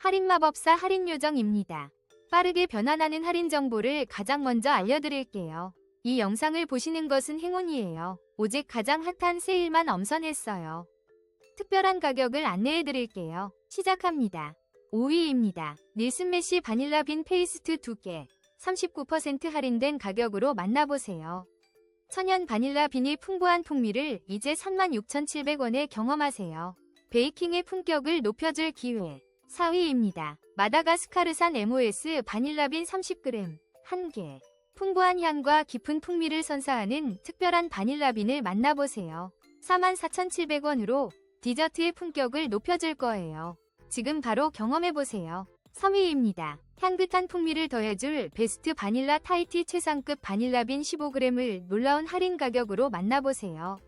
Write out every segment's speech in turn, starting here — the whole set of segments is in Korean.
할인 마법사 할인 요정입니다. 빠르게 변환하는 할인 정보를 가장 먼저 알려드릴게요. 이 영상을 보시는 것은 행운이에요. 오직 가장 핫한 세일만 엄선했어요. 특별한 가격을 안내해드릴게요. 시작합니다. 5위입니다. 닐슨 메시 바닐라 빈 페이스트 2개. 39% 할인된 가격으로 만나보세요. 천연 바닐라 빈이 풍부한 풍미를 이제 36,700원에 경험하세요. 베이킹의 품격을 높여줄 기회. 4위입니다. 마다가스카르산 MOS 바닐라빈 30g 1개. 풍부한 향과 깊은 풍미를 선사하는 특별한 바닐라빈을 만나보세요. 44,700원으로 디저트의 품격을 높여줄 거예요. 지금 바로 경험해보세요. 3위입니다. 향긋한 풍미를 더해줄 베스트 바닐라 타이티 최상급 바닐라빈 15g을 놀라운 할인 가격으로 만나보세요.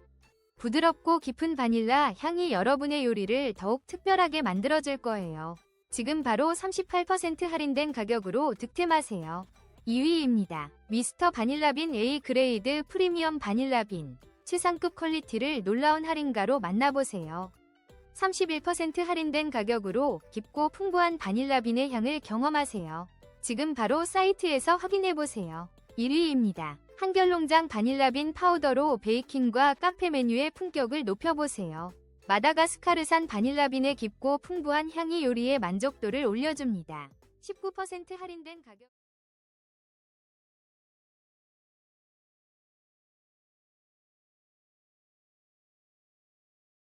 부드럽고 깊은 바닐라 향이 여러분의 요리를 더욱 특별하게 만들어줄 거예요. 지금 바로 38% 할인된 가격으로 득템하세요. 2위입니다. 미스터 바닐라빈 A 그레이드 프리미엄 바닐라빈 최상급 퀄리티를 놀라운 할인가로 만나보세요. 31% 할인된 가격으로 깊고 풍부한 바닐라빈의 향을 경험하세요. 지금 바로 사이트에서 확인해보세요. 1위입니다. 한결농장 바닐라빈 파우더로 베이킹과 카페 메뉴의 품격을 높여보세요. 마다가스카르산 바닐라빈의 깊고 풍부한 향이 요리의 만족도를 올려줍니다. 19% 할인된 가격